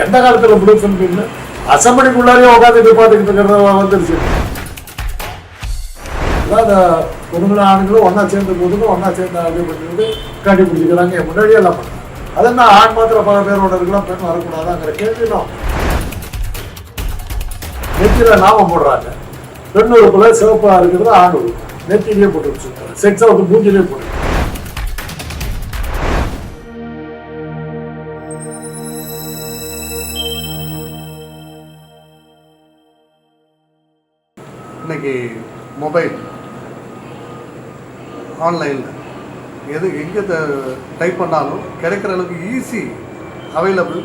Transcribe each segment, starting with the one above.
எந்த காலத்தில் blue film அசம்பிளிக்குள்ளாரே உட்காந்து பார்த்துக்கிட்டு இருக்கிறத வந்துருச்சு. அதான் அந்த பொண்ணுங்களும் ஆண்களும் ஒன்றா சேர்ந்து போதுங்க ஒன்றா சேர்ந்து இது பண்ணிட்டு கண்டுபிடிச்சிக்கிறாங்க. என் முன்னாடியே எல்லாம் பண்ணுறாங்க அது என்ன ஆண் மாத்திரம் பல பேரோட இருக்கலாம் பெண் வரக்கூடாதாங்கிற கேள்வியும் நெத்தியில நாமம் போடுறாங்க. பெண் உறுப்புல சிவப்பாக இருக்கிறது ஆண் உறுப்பு. நெத்திலேயே போட்டு வச்சுருக்காங்க. செக்ஸை வந்து மூஞ்சிலேயே போட்டு இன்னைக்கு மொபைல் ஆன்லைனில் எது எங்கே டைப் பண்ணாலும் கிடைக்கிற அளவுக்கு ஈஸி அவைலபிள்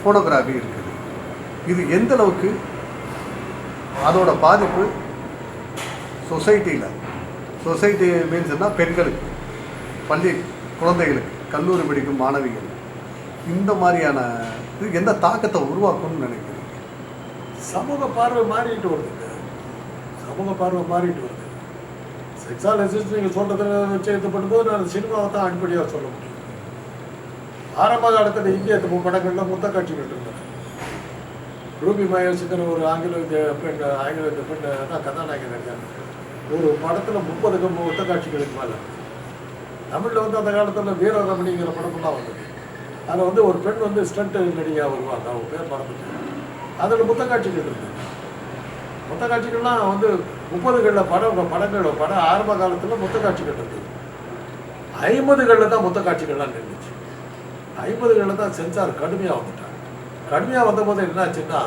ஃபோட்டோகிராஃபி இருக்குது. இது எந்த அளவுக்கு அதோட பாதிப்பு சொசைட்டியில் சொசைட்டி மீன்ஸ் என்ன? பெண்களுக்கு பள்ளி குழந்தைகளுக்கு கல்லூரி படிக்கும் மாணவிகள். இந்த மாதிரியான இது எந்த தாக்கத்தை உருவாக்கும்னு நினைக்கிறீங்க? சமூக பார்வை மாறிட்டு வருது. சமூக பார்வை மாறிட்டு வருது. செக்ஸாலஜிஸ்ட் நீங்கள் சொல்கிறத வச்சு இது பண்ணும்போது நான் சினிமாவை தான் அடிப்படையாக சொல்ல முடியும். ஆரம்ப காலத்தில் இந்திய படங்களில் முத்த காட்சிகள் இருந்தன ரூபி மகேஷுக்குன்னு ஒரு ஆங்கில பெண் ஆங்கில பெண் தான் கதாநாயகன் நடிச்சாங்க ஒரு படத்தில் முப்பதுக்கு முத்த காட்சிகளுக்கு மேலே. தமிழில் வந்து அந்த காலத்தில் வீரரமணிங்கிற படமெல்லாம் வந்தது. அதில் வந்து ஒரு பெண் வந்து ஸ்டண்ட் நடிகையாக வருவாங்க அவங்க பேர் மறந்துட்டேன். அதில் முத்த காட்சிகள் இருந்தது. முத்த காட்சிகள்லாம் வந்து முப்பதுகளில் படம் படங்கள் படம் ஆரம்ப காலத்தில் முத்த காட்சிகள் இருந்தது ஐம்பதுகளில் தான் முத்த காட்சிகள்லாம் நின்றுச்சு ஐம்பதுகளில் தான் சென்சார் கடுமையாக வந்துட்டாங்க. கடுமையாக வந்தபோது என்னாச்சுன்னா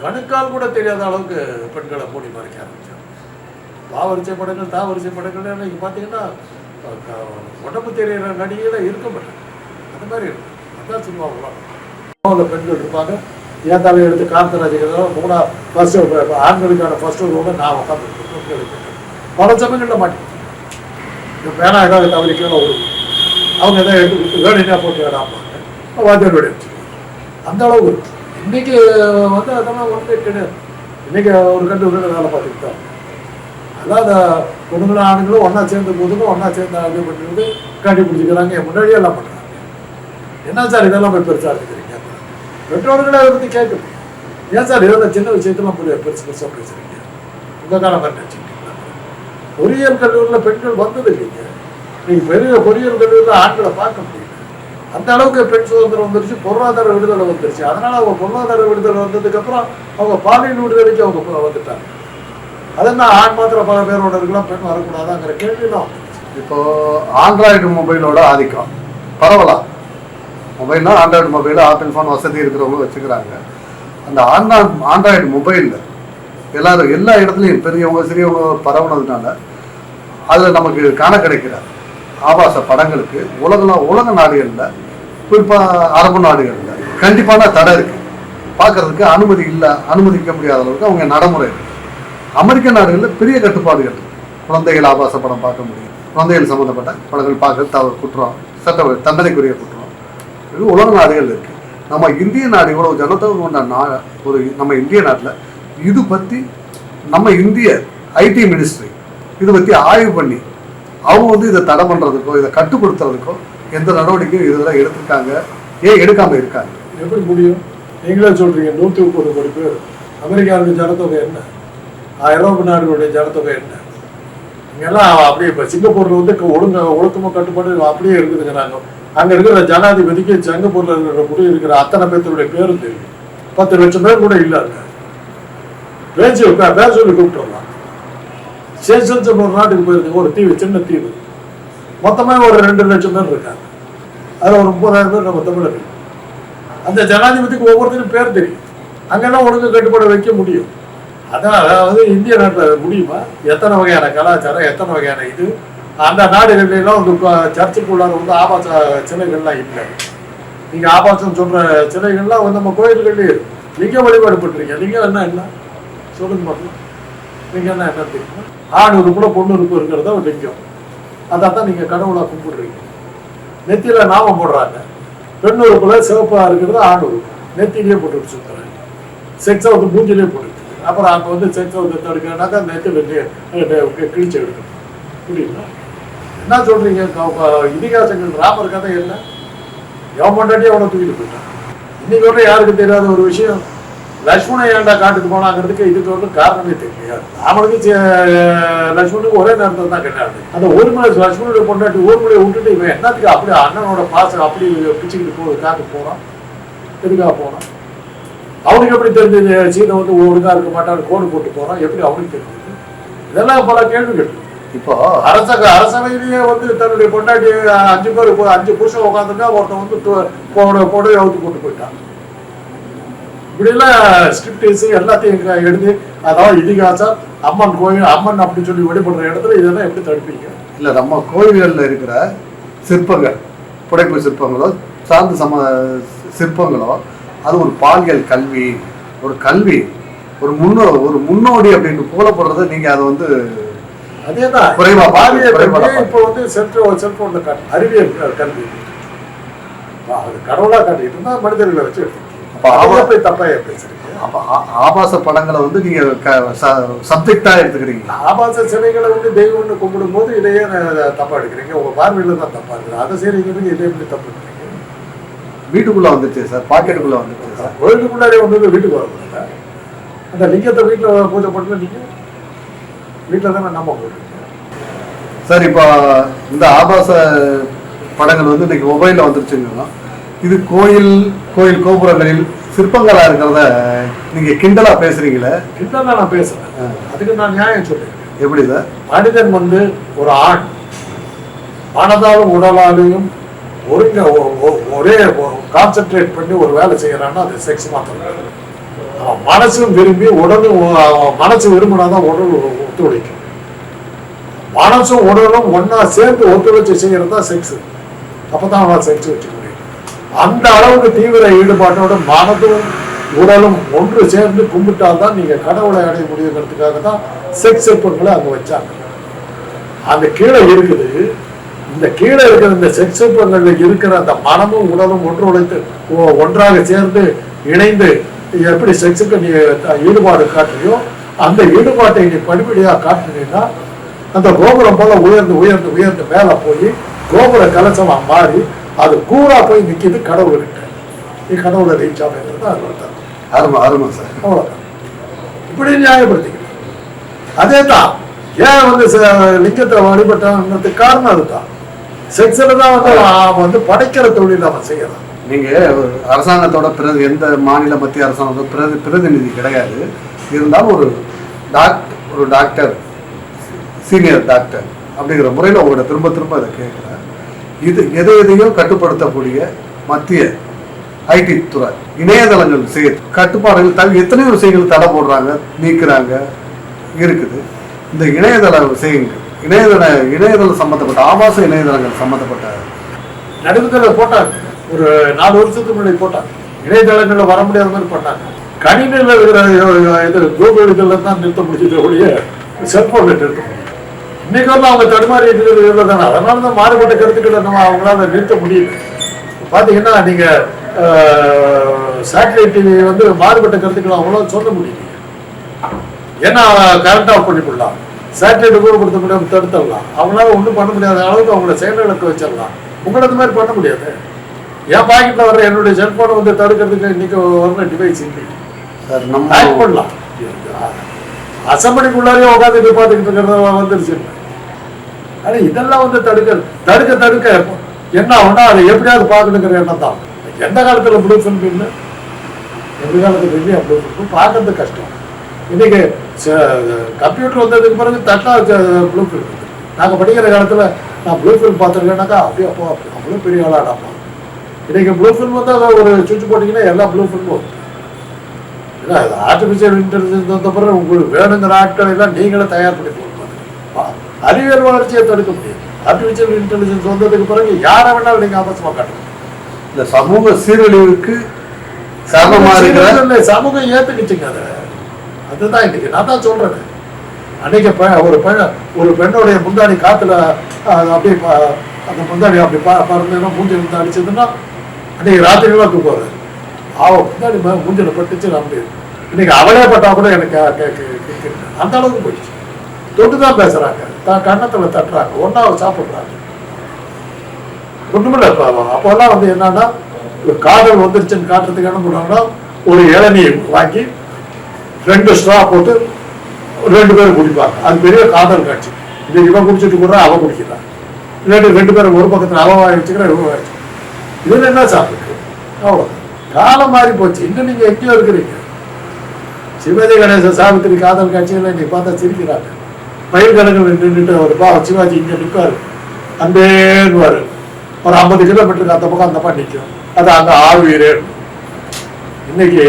கணுக்கால் கூட தெரியாத அளவுக்கு பெண்களை மூடி மறைக்க ஆரம்பிச்சாங்க. பாவரிசை படங்கள் தாவரிசை படங்கள் இன்னைக்கு பார்த்தீங்கன்னா உடம்பு தெரியிற நடிகையில் இருக்க மாட்டாங்க. அந்த மாதிரி இருக்கும் அதான் சினிமா உலகம் பெண்கள் இருப்பாங்க. என் தலை எடுத்து காந்தராஜிகள் மூணா ஃபர்ஸ்ட் ஆண்களுக்கான ஃபர்ஸ்ட் ரோட நான் உட்காந்து பல சமயங்களில் மாட்டேன் வேணா பேனா ஏதாவது தவறி கீழே ஒரு அவங்க எதாவது எடுத்து கொடுத்து வேணுன்னா போட்டு வேணாம் வாத்தியார் வேலை அந்த அளவுக்கு இருக்கு. இன்னைக்கு வந்து அதெல்லாம் ஒன்றுமே கிடையாது. இன்னைக்கு ஒரு கண்டு ஒரு வேலை பார்த்துக்கிட்டு தான் அதான் அந்த பொண்ணுங்களும் ஆண்களும் ஒன்றா சேர்ந்து போதும் ஒன்றா சேர்ந்து இது பண்ணிட்டு கட்டி பிடிச்சிக்கிறாங்க முன்னாடியே எல்லாம் பண்ணுறாங்க என்ன சார் இதெல்லாம் போய் பெருசாக இருக்கிறீங்க பெற்றோர்களே வந்து கேட்கணும். ஏன் சார் இதெல்லாம் சின்ன விஷயத்தெல்லாம் புரிய பெருசு பெருசாக பேசுறீங்க உங்கள் காலம் மாதிரி பொறியியல் கல்லூரியில் பெண்கள் வந்தது இல்லைங்க. நீங்கள் பெரிய பொறியியல் கல்லூரியில் ஆண்களை பார்க்க முடியல. அந்த அளவுக்கு பெண் சுதந்திரம் வந்துருச்சு பொருளாதார விடுதலை வந்துருச்சு. அதனால் அவங்க பொருளாதார விடுதலை வந்ததுக்கப்புறம் அவங்க பாலியல் விடுதலைக்கு அவங்க வந்துட்டாங்க. அதெல்லாம் ஆண் மாத்திரம் பல பேரோட இருக்கலாம் பெண் வரக்கூடாதாங்கிற கேள்விலாம் இப்போ ஆண்ட்ராய்டு மொபைலோட ஆதிக்கம். பரவலாம் மொபைல்னா ஆண்ட்ராய்டு மொபைல் ஆப்பிள் ஃபோன் வசதி இருக்கிறவங்க வச்சுக்கிறாங்க. அந்த ஆண்ட்ராய்டு ஆண்ட்ராய்டு மொபைலில் எல்லாரும் எல்லா இடத்துலையும் பெரியவங்க சிறியவங்க பரவுனதுனால அதில் நமக்கு காண கிடைக்கிற ஆபாச படங்களுக்கு உலகலாம் உலக நாடுகளில் குறிப்பாக அரபு நாடுகளில் கண்டிப்பான தடை இருக்குது பார்க்கறதுக்கு அனுமதி இல்லை அனுமதிக்க முடியாத அளவுக்கு அவங்க நடைமுறை இருக்குது அமெரிக்க நாடுகளில் பெரிய கட்டுப்பாடுகள். குழந்தைகள் ஆபாச படம் பார்க்க முடியும். குழந்தைகள் சம்மந்தப்பட்ட படங்கள் பார்க்க தவறு குற்றம் சட்ட தண்டனைக்குரிய குற்றம். உலக நாடுகள் இருக்கு. நம்ம இந்திய நாடு இவ்வளோ ஜனத்தொகை கொண்ட நா ஒரு நம்ம இந்திய நாட்டில் இது பற்றி நம்ம இந்திய ஐடி மினிஸ்ட்ரி இதை பற்றி ஆய்வு பண்ணி அவங்க வந்து இதை தடை பண்ணுறதுக்கோ இதை கட்டுப்படுத்துறதுக்கோ எந்த நடவடிக்கையும் இதில் எடுத்திருக்காங்க. ஏன் எடுக்காம இருக்காங்க? எப்படி முடியும்? நீங்களே சொல்றீங்க நூற்றி முப்பது கோடி பேர். அமெரிக்காவுடைய ஜனத்தொகை என்ன? ஐரோப்பிய நாடுகளுடைய ஜனத்தொகை என்ன? இங்கெல்லாம் அப்படியே இப்போ சிங்கப்பூர்ல வந்து ஒழுங்க ஒழுக்கமாக கட்டுப்பாடு அப்படியே இருக்குதுங்கிறாங்க அங்க இருக்கிற ஜனாதிபதிக்கு சிங்கப்பூர்ல இருக்கிற இருக்கிற அத்தனை பேர்த்தருடைய பேரும் தெரியும். பத்து லட்சம் பேர் கூட இல்லாங்க பேச்சு பே- பேர் சொல்லி கூப்பிட்டு வரலாம் சேஷன்ஸ் ஒரு நாட்டுக்கு போயிருக்கீங்க ஒரு தீவு சின்ன தீவு. மொத்தமே ஒரு ரெண்டு லட்சம் பேர் இருக்காங்க. அதில் ஒரு முப்பதாயிரம் பேர் நம்ம தமிழர்கள். அந்த ஜனாதிபதிக்கு ஒவ்வொருத்தரும் பேர் தெரியும். அங்கெல்லாம் ஒழுங்கு கட்டுப்பாடு வைக்க முடியும். அதான் அதாவது இந்திய நாட்டில் முடியுமா? எத்தனை வகையான கலாச்சாரம் எத்தனை வகையான இது? அந்த நாடுகளிலாம் வந்து சர்ச்சுக்குள்ளார வந்து ஆபாச சிலைகள்லாம் இல்லை. நீங்கள் ஆபாசம் சொல்கிற சிலைகள்லாம் வந்து நம்ம கோயில்கள்லேயே நீங்கள் வழிபாடு பண்ணுறீங்க நீங்கள் என்ன என்ன? சொல்லுங்க பார்க்கலாம் நீங்கள் என்ன என்ன தெரியுமா? ஆண் உறுப்புல பொண்ணு உறுப்பு இருக்கிறத ஒரு லிங்கம். அதை தான் நீங்கள் கடவுளாக கும்பிடுறீங்க. நெத்தியில் நாமம் போடுறாங்க. பெண் உறுப்புல சிவப்பாக இருக்கிறது ஆண் உறுப்பு நெத்திலேயே போட்டு சுற்றுறாங்க செக்ஸை வந்து மூஞ்சிலே போட்டு அப்புறம் அங்கே வந்து செக்ஸை வந்து தடுக்கிறனாக்கா நெத்தியில் கிழிச்சு எடுக்கணும் புரியுங்களா என்ன சொல்றீங்க? இதிகாசங்கள் ராமர் கதை இல்லை எவன் பொண்டாட்டி அவனை தூக்கிட்டு போயிட்டான். இன்னைக்கு வரை யாருக்கு தெரியாத ஒரு விஷயம்? லக்ஷ்மணன் ஏன்டா காட்டுக்கு போனாங்கிறதுக்கு இதுக்கு ஒன்றும் காரணமே தெரியல ராமனுக்கு சே- லக்ஷ்மணுக்கு ஒரே நேரத்தில் தான் கிடையாது அந்த ஒரு மலை லக்ஷ்மணுடைய பொண்டாட்டி ஒரு மலையை விட்டுட்டு இவன் என்னத்துக்கு அப்படி அண்ணனோட பாசம் அப்படி பிச்சுக்கிட்டு போகுது காட்டுக்கு போகிறான் எதுக்காக போகிறான் அவனுக்கு எப்படி தெரிஞ்சது? சீதை வந்து ஒழுங்காக இருக்க மாட்டான்னு கோடு போட்டு போகிறான் எப்படி அவனுக்கு தெரிஞ்சது? இதெல்லாம் பல கேட்டு இப்போ அரச அரசவையிலேயே வந்து தன்னுடைய பொண்டாட்டி அஞ்சு பேர் அஞ்சு புருஷன் உட்காந்துருக்கா ஒருத்தன் வந்து து- போட போட அவுத்து போட்டு போயிட்டான். இப்படிலாம் ஸ்கிரிப்டிஸ் எல்லாத்தையும் எழுதி அதாவது இதிகாசம் அம்மன் கோயில் அம்மன் அப்படின்னு சொல்லி வழிபடுற இடத்துல இதெல்லாம் எப்படி தடுப்பீங்க? இல்ல நம்ம கோயில்களில் இருக்கிற சிற்பங்கள் புடைப்பு சிற்பங்களோ சார்ந்த சம சிற்பங்களோ அது ஒரு பாலியல் கல்வி ஒரு கல்வி ஒரு முன்னோ ஒரு முன்னோடி அப்படின்னு போலப்படுறத நீங்க அதை வந்து குறைவா பார்க்க- பாலியல் குறைவா. இப்போ வந்து செல்போன் செல்போன்ல காட்டு அறிவியல் கல்வி. அது கடவுளா காட்டிட்டு இருந்தா மனிதர்களை வச்சு எடுத்துக்கணும். அப்ப அதை அவ- போய் தப்பா ஏன் பேசுறீங்க அப்ப ஆபாச படங்களை வந்து நீங்க சப்ஜெக்டா எடுத்துக்கிறீங்களா? ஆபாச சிலைகளை வந்து தெய்வம்னு கும்பிடும் போது இதையே தப்பா எடுக்கிறீங்க. உங்க பார்வையில தான் தப்பா இருக்குது. அதை செய்றீங்க இதை எப்படி தப்பு எடுக்கிறீங்க. வீட்டுக்குள்ள வந்துச்சு சார் பாக்கெட்டுக்குள்ள வந்துச்சு சார். கோயிலுக்குள்ளாரே ஒன்று வீட்டுக்கு வரக்கூடாது? அந்த லிங்கத்தை வீட்டில் பூஜை பண்ணல நீங்க வீட்டில் தானே நம்ம போட்டுருக்கோம் சார் இப்போ இந்த ஆபாச படங்கள் வந்து இன்னைக்கு மொபைலில் வந்துருச்சுங்கன்னா இது கோயில் கோயில் கோபுரங்களில் சிற்பங்களா இருக்கிறத நீங்க கிண்டலா பேசுறீங்களே? கிட்ட நான் பேசுறேன். ஆ. அதுக்கு நான் நியாயம் சொல்றேன் எப்படி சார்? மனிதன் வந்து ஒரு ஆண். மனதாலும் உடலாலையும் ஒருங்க ஒரே கான்சென்ட்ரேட் பண்ணி ஒரு வேலை செய்யறான்னா அது செக்ஸ் மாத்திரம். மனசும் விரும்பி உடலும் மனசு விரும்பினாதான் உடல் ஒத்துழைக்கும். மனசும் உடலும் ஒன்னா சேர்ந்து ஒத்துழைச்சு செய்யறது தான் செக்ஸ் அப்பதான் அவன் செக்ஸ் வச்சுக்க முடியும் அந்த அளவுக்கு தீவிர ஈடுபாட்டோட மனதும் உடலும் ஒன்று சேர்ந்து கும்பிட்டால் தான் நீங்க கடவுளை அடைய முடியுங்கிறதுக்காக தான் செக்ஸ் சிற்பங்களை அங்க வச்சாங்க. அந்த கீழே இருக்குது. இந்த கீழே இருக்கிற இந்த செக்ஸ் சிற்பங்கள்ல இருக்கிற அந்த மனமும் உடலும் ஒன்று உழைத்து ஒன்றாக சேர்ந்து இணைந்து எப்படி செக்ஸுக்கு நீ ஈடுபாடு காட்டுறியோ அந்த ஈடுபாட்டை நீ படிப்படியா காட்டுனீங்கன்னா அந்த கோபுரம் போல உயர்ந்து உயர்ந்து உயர்ந்து மேல போய் கோபுர கலசமா மாறி அது கூரா போய் நிக்குது கடவுள்கிட்ட. நீ கடவுளை ரீச் அர்த்தம். அருமை அருமை சார். அவ்வளவுதான். இப்படி நியாயப்படுத்திக்கணும் அதே தான் ஏன் வந்து லிங்கத்தை வழிபட்டாங்கிறதுக்கு காரணம் அதுதான். செக்ஸில் தான் வந்து அவன் வந்து படைக்கிற தொழில் அவன் செய்யறான். நீங்க ஒரு அரசாங்கத்தோட பிரதி எந்த மாநில மத்திய அரசாங்கத்தோட பிரதி பிரதிநிதி கிடையாது. இருந்தாலும் ஒரு டாக்டர் ஒரு டாக்டர் சீனியர் டாக்டர் அப்படிங்கிற முறையில் உங்களோட திரும்ப திரும்ப அதை கேட்குறேன் இது எதை எதையும் கட்டுப்படுத்தக்கூடிய மத்திய ஐடி துறை இணையதளங்கள் செய்ய கட்டுப்பாடுகள் தவிர எத்தனையோ விஷயங்கள் தடை போடுறாங்க நீக்குறாங்க இருக்குது. இந்த இணையதள விஷயங்கள் இணையதள இணையதளம் சம்பந்தப்பட்ட ஆபாச இணையதளங்கள் சம்பந்தப்பட்ட நடுவில் போட்டாங்க. ஒரு நாலு வருஷத்துக்கு முன்னாடி போட்டாங்க. இணையதளங்களில் வர முடியாத மாதிரி போட்டாங்க. கணினியில் இருக்கிற இது கூகுள் இதில் தான் நிறுத்த முடிஞ்சது ஒழிய செல்போனில் நிறுத்த முடியும் இன்னைக்கு வந்து அவங்க தடுமாறி இருக்கிறது தானே. அதனால தான் மாறுபட்ட கருத்துக்களை நம்ம அவங்களால நிறுத்த முடியல. பார்த்தீங்கன்னா நீங்கள் சேட்டலைட் டிவி வந்து மாறுபட்ட கருத்துக்களை அவங்களால சொல்ல முடியல. ஏன்னா கரண்ட் ஆஃப் பண்ணிவிடலாம் சேட்டலைட் ஊர்படுத்த முடியாமல் தடுத்துடலாம். அவங்களால ஒன்றும் பண்ண முடியாத அளவுக்கு அவங்கள செயலிழக்க வச்சிடலாம். உங்களை மாதிரி பண்ண முடியாது? என் பாக்கெட்டில் வர்ற என்னுடைய செல்போனை வந்து தடுக்கிறதுக்கு இன்னைக்கு வர்ற டிவைஸ் இல்லை நம்ம பண்ணலாம் அசம்பிளிக்குள்ளாரே உட்காந்துட்டு பார்த்துக்கிட்டு இருக்கிறத வந்துருச்சு ஆனா இதெல்லாம் வந்து தடுக்க தடுக்க தடுக்க என்ன ஆகும்னா அதை எப்படியாவது பார்க்கணுங்கிற எண்ணம் தான் எந்த காலத்துல ப்ளூ ஃபில்ம் இல்லை எந்த காலத்துல இல்லையா ப்ளூ ஃபில்ம் பார்க்கறது கஷ்டம் இன்னைக்கு கம்ப்யூட்டர் வந்ததுக்கு பிறகு தட்டா ப்ளூ ஃபில்ம் நாங்கள் படிக்கிற காலத்துல நான் ப்ளூ ஃபில்ம் பார்த்துருக்கேன்னாக்கா அப்படியே அப்போ அவ்வளோ பெரிய ஆளாடாப்பா இன்னைக்கு ப்ளூ ஃபில்ம் வந்து அதை ஒரு சுவிட்ச் போட்டிங்கன்னா எல்லா ப்ளூ ஃபில்மும் வரும் இல்லை அது ஆர்டிஃபிஷியல் இன்டெலிஜென்ஸ் வந்த பிறகு உங்களுக்கு வேணுங்கிற ஆட்களை எல்லாம் நீங்களே தயார் பண்ணி கொடுப்பாங்க அறிவியல் வளர்ச்சியை தடுக்க முடியும் ஆர்டிஃபிஷியல் இன்டெலிஜென்ஸ் வந்ததுக்கு பிறகு யாரை வேணாலும் நீங்கள் ஆபாசமாக காட்டலாம் இந்த சமூக சீரழிவுக்கு சமூகம் ஏத்துக்கிச்சுங்க அதை. அதுதான் இன்னைக்கு நான் தான் சொல்றேன். அன்னைக்கு ஒரு பெண் ஒரு பெண்ணுடைய முந்தாடி காத்துல அப்படியே அந்த முந்தாடி அப்படி ப பறந்துன்னா மூஞ்சில் இருந்து அடிச்சதுன்னா அன்னைக்கு ராத்திரிலாம் தூக்கம் வராது. அவ பின்னாடி ம- பட்டுச்சு நம்பி இன்னைக்கு அவளே பட்டா கூட எனக்கு அந்த அளவுக்கு போயிடுச்சு. தொட்டு தான் பேசுறாங்க. தான் கன்னத்துல தட்டுறாங்க. ஒன்னாவது சாப்பிட்றாங்க. ஒன்றுமில்ல இப்போ அப்போல்லாம் வந்து என்னன்னா ஒரு காதல் வந்துருச்சுன்னு காட்டுறதுக்கு என்ன பண்ணுவாங்கன்னா ஒரு இளநீர் வாங்கி ரெண்டு ஸ்ட்ரா போட்டு ரெண்டு பேரும் குடிப்பாங்க. அது பெரிய காதல் காட்சி. இது இவன் குடிச்சிட்டு கூட அவன் குடிக்கிறான். இல்லாட்டி ரெண்டு பேரும் ஒரு பக்கத்தில் அவன் வாங்கி வச்சுக்கிறேன் இவன் வாங்கி இதுல என்ன சாப்பிட்டு அவ்வளோ காலம் மாறி போச்சு. இன்னும் நீங்க எங்கேயோ இருக்கிறீங்க. சிவாஜி கணேச சாவித்திரி காதல் காட்சியில நீ பார்த்தா சிரிக்கிறாங்க. பயிர் கணக்கில் நின்றுட்டு அவர் பா சிவாஜி இங்க நிற்பாரு. அந்தேன்னுவாரு ஒரு ஐம்பது கிலோமீட்டருக்கு அந்த பக்கம் அந்த பக்கம் நிற்கும் அது அந்த ஆறுவீரே இன்னைக்கு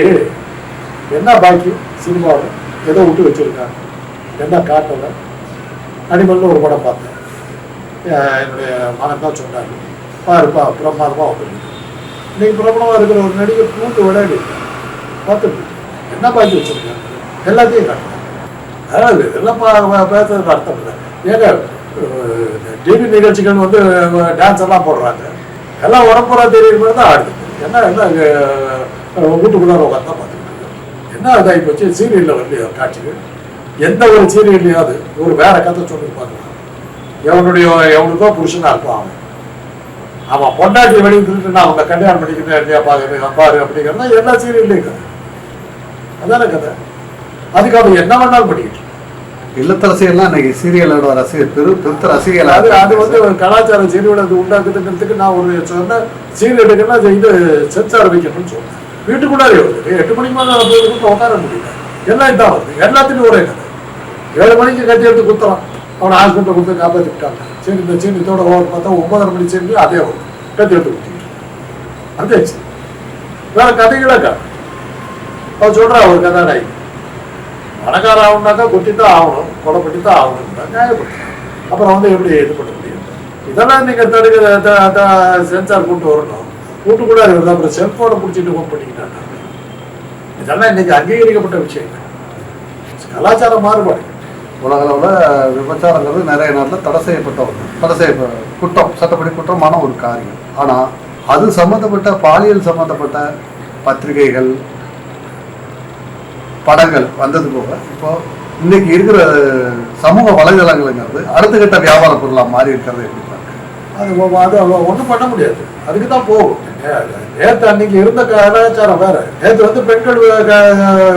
என்ன பாக்கி? சினிமாவில் எதை விட்டு வச்சிருக்காங்க. என்ன காட்டல? அனிமல்னு ஒரு படம் பார்த்தேன். என்னுடைய மனம் தான் சொன்னார். பாருப்பா பிரமாதமாக வந்துருக்கு இன்னைக்கு பிரபலமாக இருக்கிற ஒரு நடிகை பூண்டு விளையாடி பார்த்துட்டு என்ன பாக்கி வச்சிருக்காங்க? எல்லாத்தையும் காட்டுறாங்க அதாவது இதெல்லாம் பேசுறதுக்கு அர்த்தம் இல்லை. ஏங்க டிவி நிகழ்ச்சிகள் வந்து டான்ஸ் எல்லாம் போடுறாங்க. எல்லாம் உடம்புறா தெரியுற மாதிரி தான் ஆடுது. என்ன என்ன வீட்டுக்குள்ளார உட்காந்து தான் பார்த்துக்கிட்டு என்ன இதாகி போச்சு? சீரியலில் வந்து காட்சிகள்? எந்த ஒரு சீரியல்லையாவது ஒரு வேற கதை சொல்லி பார்க்கலாம். எவனுடைய எவனுக்கோ புருஷனாக இருப்பான் அவன். அவன் பொண்டாட்டி வெளியே திருட்டு நான் அவங்க கல்யாணம் பண்ணிக்கிறேன் இல்லையா பாரு பாரு அப்படிங்கிறதா எல்லா சீரியல்லையும் கதை. அதான கதை. அதுக்கு அவன் என்ன வேணாலும் பண்ணிக்கிட்டு. இல்லத்தரசியெல்லாம் இன்னைக்கு சீரியலோட ரசிகர் பெரு பெருத்த ரசிகர்கள் அது அது வந்து ஒரு கலாச்சார சீரியல் அது உண்டாக்குதுங்கிறதுக்கு நான் ஒரு சொன்னேன் சீரியலுக்குன்னா அது இது சென்சார் வைக்கணும்னு சொன்னேன். வீட்டுக்குள்ளாரே வருது. எட்டு மணிக்கு மேலே உட்கார முடியல. எல்லாம் இதான் வருது? எல்லாத்துலையும் ஒரே கதை. ஏழு மணிக்கு கட்டி எடுத்து குத்துறான் அவனை ஹாஸ்பிட்டல் கொடுத்து காப்பாற்றிட்டாங்க சரி இந்த சீனித்தோட ஓவர் பார்த்தா ஒன்பதரை மணி சீனி அதே வரும் கட்டி எடுத்து குத்திட்டு அதே சரி வேற கதைகளே கதை அவன் சொல்றா ஒரு கதாநாயகி. பணக்கார ஆகணும்னாக்கா கொட்டி தான் ஆகணும் கொலை பண்ணி தான் ஆகணும் நியாயப்படுத்தணும் அப்புறம் வந்து எப்படி இது பண்ண முடியும்? இதெல்லாம் நீங்கள் தடுக்க சென்சார் கூட்டு வரணும். கூட்டு கூட இருந்தால் அப்புறம் செல்ஃபோனை பிடிச்சிட்டு ஃபோன் பண்ணிக்கிட்டாங்க இதெல்லாம் இன்னைக்கு அங்கீகரிக்கப்பட்ட விஷயங்கள் கலாச்சார மாறுபாடு. உலக விபச்சாரங்கிறது நிறைய நேரத்தில் தடை செய்யப்பட்ட ஒன்று தடை செய்ய குற்றம் சட்டப்படி குற்றமான ஒரு காரியம். ஆனால் அது சம்மந்தப்பட்ட பாலியல் சம்மந்தப்பட்ட பத்திரிகைகள் படங்கள் வந்தது போக இப்போ இன்னைக்கு இருக்கிற சமூக வலைதளங்கள்ங்கிறது அடுத்த கட்ட வியாபார பொருளாக மாறி இருக்கிறது எப்படி அது அது ஒன்றும் பண்ண முடியாது. அதுக்கு தான் போகும். நேற்று அன்னைக்கு இருந்த கலாச்சாரம் வேற. நேற்று வந்து பெண்கள் வி-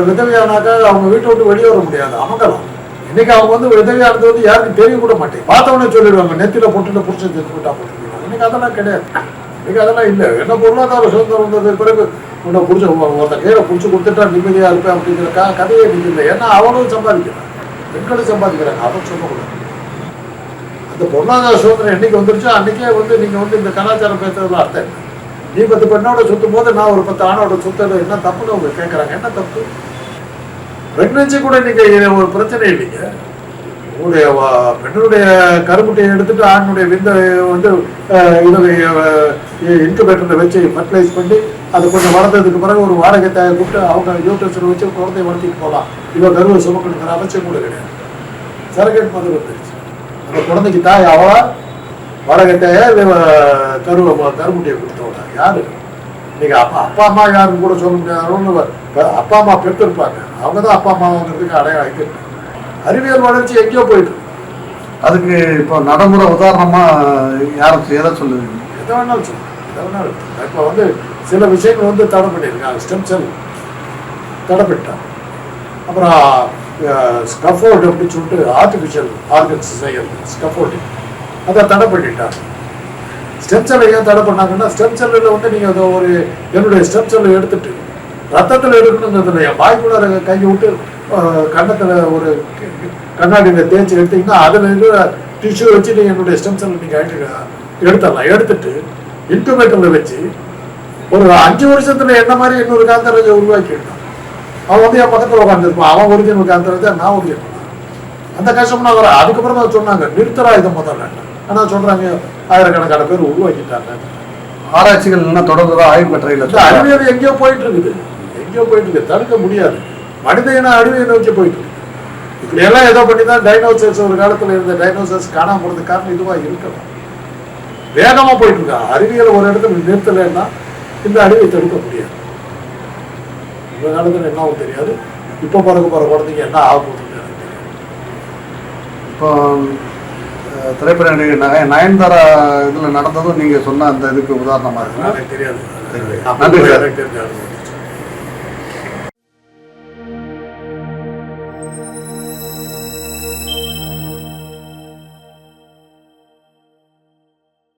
விதவையானாக்கா அவங்க வீட்டை விட்டு வெளியே வர முடியாது. அமங்கலம். இன்னைக்கு அவங்க வந்து விதவையானது வந்து யாருக்கும் தெரிய கூட மாட்டேன். பார்த்தவொடனே சொல்லிடுவாங்க நெத்தியில் போட்டுட்டு பிடிச்சி செத்து போட்டா போட்டுருக்காங்க இன்னைக்கு அதெல்லாம் கிடையாது. இன்னைக்கு அதெல்லாம் இல்லை. என்ன பொருளாதார சுதந்திரம் வந்தது பிறகு உன்னை பிடிச்ச ஒருத்த கீழே பிடிச்சி கொடுத்துட்டா நிம்மதியா இருப்பேன் அப்படிங்கிற க கதையே இன்னைக்கு இல்லை. ஏன்னா அவனும் சம்பாதிக்கிறான். பெண்களும் சம்பாதிக்கிறாங்க. அவன் சொல்லக்கூடாது. அந்த பொருளாதார சுதந்திரம் என்னைக்கு வந்துருச்சோ அன்னைக்கே வந்து நீங்க வந்து இந்த கலாச்சாரம் பேசுறதுல அர்த்தம் நீ பத்து பெண்ணோட சுற்றும் போது நான் ஒரு பத்து ஆணோட சுத்தது என்ன தப்புன்னு அவங்க கேட்கறாங்க என்ன தப்பு? பிரெக்னன்சி கூட இன்னைக்கு ஒரு பிரச்சனை இல்லைங்க. உங்களுடைய பெண்ணுடைய கருமுட்டையை எடுத்துட்டு ஆணுடைய விந்த வந்து இதை இன்குபேட்டரில் வச்சு ஃபர்டிலைஸ் பண்ணி அது கொஞ்சம் வளர்ந்ததுக்கு பிறகு ஒரு வாடகை தேவை கூப்பிட்டு அவங்க யூட்ரஸில் வச்சு குழந்தைய வளர்த்திட்டு போகலாம். இவன் கருவை சுமக்கணுங்கிற அவசியம் கூட கிடையாது. சரகேட் மது வந்துருச்சு. அந்த குழந்தைக்கு தாய் அவளா வடகட்டைய கருவை கருமுட்டியை கொடுத்தவளா? யாரு? நீங்க அப்பா அப்பா அம்மா யாருன்னு கூட சொல்ல முடியாது அப்பா அம்மா பெற்றிருப்பாங்க. அவங்க தான் அப்பா அம்மாங்கிறதுக்கு அடையாளம் அறிவியல் வளர்ச்சி எங்கேயோ போயிட்டு. அதுக்கு இப்போ நடைமுறை உதாரணமா யாரும் எதை சொல்லுவீங்க எதை வேணாலும் சொல்லலாம் எதை வேணாலும். இப்போ வந்து சில விஷயங்கள் வந்து தடை பண்ணியிருக்காங்க ஸ்டெம் செல் தடை பண்ணிட்டாங்க அப்புறம் ஸ்கஃபோல்டு அப்படின்னு சொல்லிட்டு ஆர்டிஃபிஷியல் ஆர்கன்ஸ் செய்யறது ஸ்கஃபோல்டிங் அதை தடை பண்ணிட்டாங்க ஸ்டெம் செல்லை ஏன் தடை பண்ணாங்கன்னா ஸ்டெம் செல்லில் வந்து நீங்கள் அதை ஒரு என்னுடைய ஸ்டெம் செல்லை எடுத்துட்டு ரத்தத்தில் எடுக்கணுங்கிறதுல என் வாய்க்குள்ள கையை விட்டு கண்ணத்தில் ஒரு கண்ணாடியில் தேய்ச்சி எடுத்தீங்கன்னா அதில் இருக்கிற டிஷ்யூ வச்சு நீங்கள் என்னுடைய ஸ்டெம் செல்லை நீங்கள் எடுத்துடலாம். எடுத்துட்டு இன்குபேட்டரில் வச்சு ஒரு அஞ்சு வருஷத்தில் என்ன மாதிரி இன்னொரு காந்தராஜை உருவாக்கி எடுத்தான் அவன் வந்து என் பக்கத்தில் உட்காந்துருப்பான் அவன் ஒரிஜினல் காந்தராஜா நான் ஒரிஜினல் அந்த கஷ்டம்னா வர அதுக்கப்புறம் தான் சொன்னாங்க நிறுத்தரா இதை முதல்ல. ஆனா சொல்றாங்க ஆயிரக்கணக்கான பேர் உருவாக்கிட்டாங்க. ஆராய்ச்சிகள் இன்னும் தொடர்ந்து ஆய்வு இந்த கட்டுரையில் அறிவியல் எங்கேயோ போயிட்டு இருக்குது எங்கேயோ போயிட்டு இருக்கு தடுக்க முடியாது. மனித இன அழிவை நோக்கி போயிட்டு இருக்கு இப்படி எல்லாம் ஏதோ பண்ணி தான் டைனோசர்ஸ் ஒரு காலத்துல இருந்த டைனோசர்ஸ் காணாம போறதுக்கு காரணம் இதுவா இருக்கலாம் வேகமா போயிட்டு இருக்கா அறிவியல் ஒரு இடத்துல நிறுத்தலைன்னா இந்த அழிவை தடுக்க முடியாது. இந்த காலத்துல என்ன ஆகும் தெரியாது. இப்போ பிறகு போற குழந்தைங்க என்ன ஆக போகுதுன்னு எனக்கு தெரியாது. இப்போ திரைப்பட நடிகை நய நயன்தாரா இதில் நடந்ததும் நீங்கள் சொன்ன அந்த இதுக்கு உதாரணமாக இருக்கு தெரியாது. நன்றி சார்.